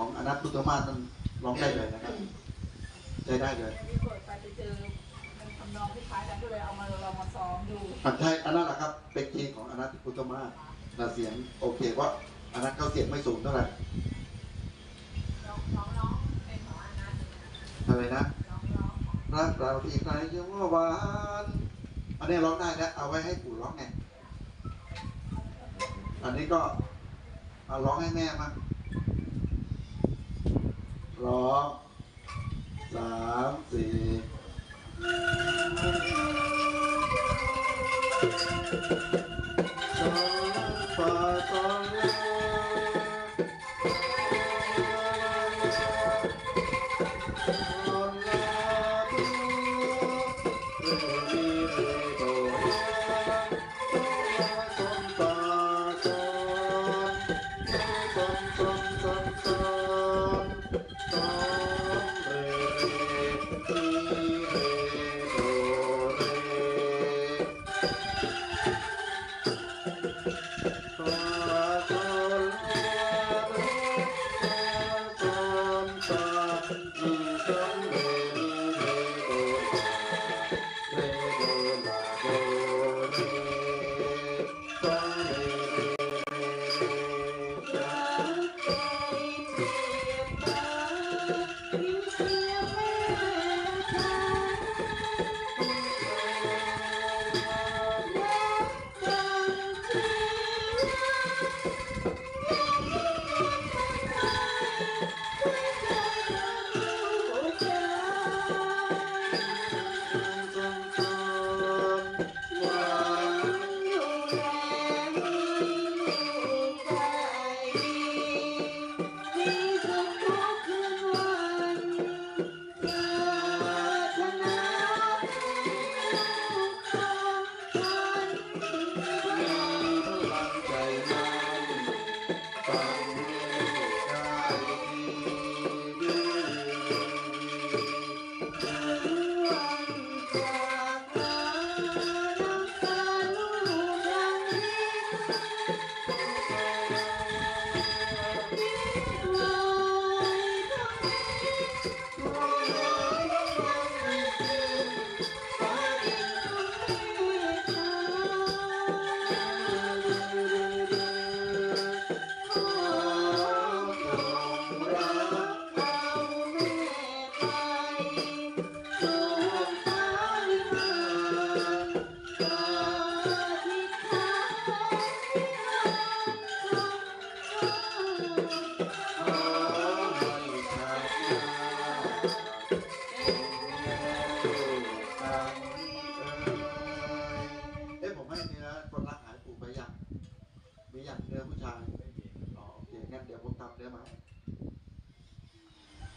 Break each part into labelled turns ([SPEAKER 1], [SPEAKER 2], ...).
[SPEAKER 1] ของอนัตพุทธมาศนั้นร้องได้เลยนะครับใช้ได้เลย
[SPEAKER 2] ที่เปิดไปไปเจอมันทำนองที่คล้ายกันก็เลยเอามาลองมาซ้อมดู
[SPEAKER 1] อันใช่อันนั้นแหละครับ เป็นคีย์ของอนัตพุทธมาศแต่เสียงโอเคเพราะอนัตเขาเสียงไม่สูงเท่าไหร่
[SPEAKER 2] น้องน้องน้องเป็นของอันนั้น
[SPEAKER 1] อะไรนะ
[SPEAKER 2] น้องน้องของ
[SPEAKER 1] รักเราที่ใครจะว่าหวานอันนี้ร้องได้นะเอาไว้ให้ปู่ร้องไงอันนี้ก็เอาร้องให้แม่มั้ง ร้องสามสี่สองฝ่าสองลา เอ๊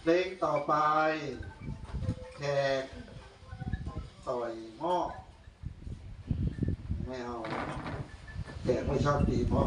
[SPEAKER 1] เพลงต่อไปแขกต่อยหม้อไม่เอาแขกไม่ชอบตีหม้อ